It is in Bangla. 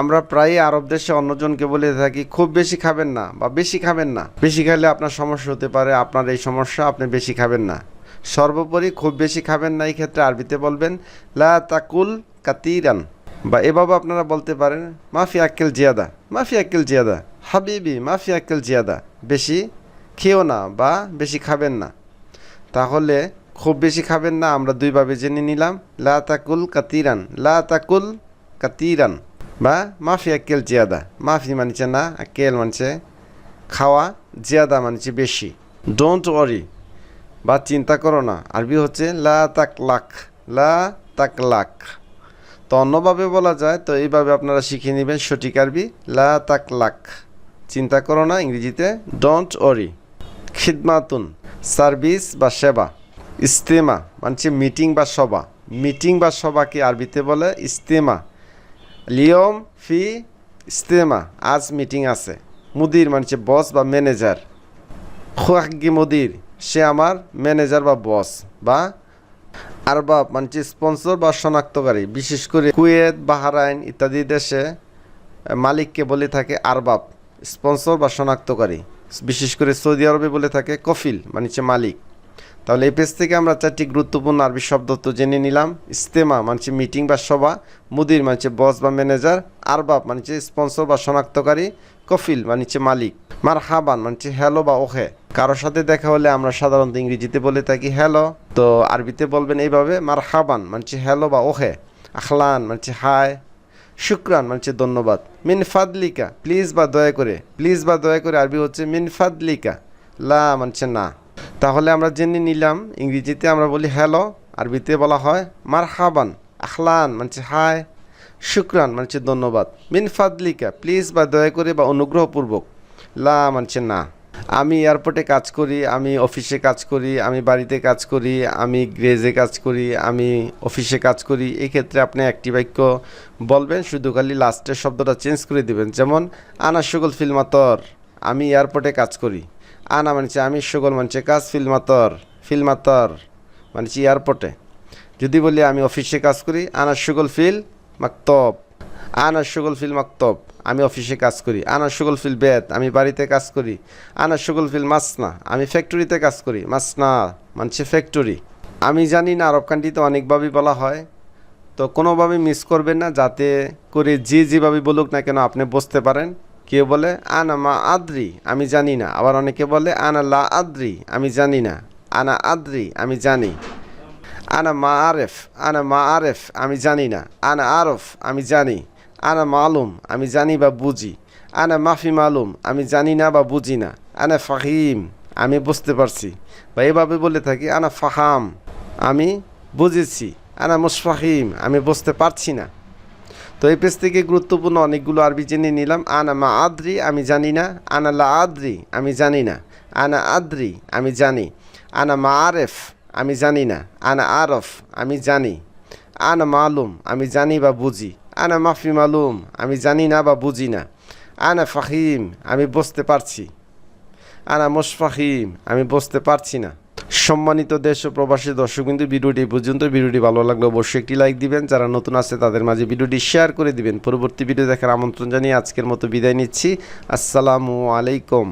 আমরা প্রায়ই আরব দেশে অন্যজনকে বলে থাকি, খুব বেশি খাবেন না বা বেশি খাবেন না। বেশি খেলে আপনার সমস্যা হতে পারে, আপনার এই সমস্যা আপনি বেশি খাবেন না। সর্বোপরি খুব বেশি খাবেন না এই ক্ষেত্রে আরবিতে বলবেন, লা তাকুল কাতিরান। বা এভাবে আপনারা বলতে পারেন, মাফি আক্কেল জিয়াদা। মাফি আক্কেল জিয়াদা। হাবিবি, মাফি আক্কেল জিয়াদা। বেশি খেও না বা বেশি খাবেন না। তাহলে খুব বেশি খাবেন না, আমরা দুইভাবে জেনে নিলাম, লা তাকুল কাতিরান। লা তাকুল কাতিরান। বা মাফি আক্কেল জিয়াদা মাফি মানছে না আক্কেল মানছে খাওয়া জিয়াদা মানছে বেশি ডোন্ট ওয়ারি বা চিন্তা করো না আরবি হচ্ছে লা তাক লাখ লা তাক লাখ তো অন্যভাবে বলা যায় তো এইভাবে আপনারা শিখে নেবেন সঠিক আরবি লা তাক লাখ চিন্তা করো না ইংরেজিতে ডোন্ট ওরি খিদমাতুন সার্ভিস বা সেবা ইস্তেমা মানছে মিটিং বা সভা মিটিং বা সভাকে আরবিতে বলে ইস্তেমা লিয়ম ফি ইস্তেমা, আজ মিটিং আছে। মুদির মানে বস বা ম্যানেজার খোয়াকি মুদির, সে আমার ম্যানেজার বা বস বা আরবাব মানে স্পন্সর বা শনাক্তকারী। বিশেষ করে কুয়েত, বাহারাইন ইত্যাদি দেশে মালিককে বলে থাকে আরবাব স্পন্সর বা শনাক্তকারী। বিশেষ করে সৌদি আরবে বলে থাকে কফিল মানে মালিক। তাহলে এই পেজ থেকে আমরা চারটি গুরুত্বপূর্ণ আরবি শব্দ তো জেনে নিলাম। ইস্তেমা মানে মিটিং বা সভা। মুদির মানে বস বা ম্যানেজার। আরবাব মানছে স্পন্সর বা শনাক্তকারী। কফিল মানে মালিক। মার হাবান মানছে হ্যালো বা ওহে। কারোর সাথে দেখা হলে আমরা সাধারণত ইংরেজিতে বলে থাকি হ্যালো। তো আরবিতে বলবেন এইভাবে মার হাবান মানছে হ্যালো বা ওহে। আখলান মানছে হাই শুক্রান মানে ধন্যবাদ। মিন ফাদলিকা, প্লিজ বা দয়া করে। প্লিজ বা দয়া করে আরবি হচ্ছে মিন ফাদলিকা। লা মানছে না। তাহলে আমরা জেনে নিলাম, ইংরেজিতে আমরা বলি হ্যালো আরবিতে বলা হয় মার হাবান আখলান মানে হাই শুক্রান মানে ধন্যবাদ। মিন ফাদলিকা প্লিজ বা দয়া করে বা অনুগ্রহপূর্বক। লা মানছে না। আমি এয়ারপোর্টে কাজ করি, আমি অফিসে কাজ করি, আমি বাড়িতে কাজ করি, আমি গ্রেজে কাজ করি, আমি অফিসে কাজ করি, এই ক্ষেত্রে আপনি একটি বাক্য বলবেন, শুধু খালি লাস্টের শব্দটা চেঞ্জ করে দিবেন। যেমন, আনা সুগল ফিল্মাতর আমি এয়ারপোর্টে কাজ করি। আনা মানছে, আমি সুগল মানছে, কাজ ফিল্মাতর ফিল্মাতর মানছি এয়ারপোর্টে। যদি বলি আমি অফিসে কাজ করি, আনা সুগল ফিল মাকতব, আনা সুগল ফিল মাকতব, আমি অফিসে কাজ করি। আনা সুগল ফিল বেদ আমি বাড়িতে কাজ করি। আনা সুগল ফিল মাসনা, আমি ফ্যাক্টরিতে কাজ করি। মাসনা মানছে ফ্যাক্টরি। আমি জানি না, আরব কান্ট্রিতে অনেকভাবেই বলা হয়। তো কোনোভাবে মিস করবেন না, যাতে করে যে যেভাবে বলুক না কেন, আপনি বুঝতে পারেন। কেউ বলে, আনা মা আদ্রি আমি জানি না। আবার অনেকে বলে, আনা লা আদ্রি আমি জানি না। আনা আদ্রি আমি জানি। আনা মা আরেফ আনা মা আরেফ আমি জানি না। আনা আরফ আমি জানি। আনা মালুম আমি জানি বা বুঝি। আনা মাফি মালুম আমি জানি না বা বুঝি না। আনা ফাহিম আমি বুঝতে পারছি। বা এভাবে বলে থাকি, আনা ফাহাম আমি বুঝেছি। আনা মুসফাহিম আমি বুঝতে পারছি না। তো এই পেজ থেকে গুরুত্বপূর্ণ অনেকগুলো আরবি জেনে নিলাম। আনা মা আদ্রি, আমি জানি না। আনা লা আদ্রি, আমি জানি না। আনা আদ্রি, আমি জানি। আনা মা আরেফ, আমি জানি না। আনা আরফ, আমি জানি। আনা মালুম, আমি জানি বা বুঝি। আনা মাফি মালুম, আমি জানি না বা বুঝি না। আনা ফাহিম, আমি বসতে পারছি। আনা মুশফাহিম, আমি বসতে পারছি না। সম্মানিত দেশ ও প্রবাসী দর্শক কিন্তু ভিডিওটি পর্যন্ত। ভিডিওটি ভালো লাগলে অবশ্যই একটি লাইক দিবেন। যারা নতুন আছে, তাদের মাঝে ভিডিওটি শেয়ার করে দিবেন। পরবর্তী ভিডিও দেখার আমন্ত্রণ জানিয়ে আজকের মতো বিদায় নিচ্ছি। আসসালামু আলাইকুম।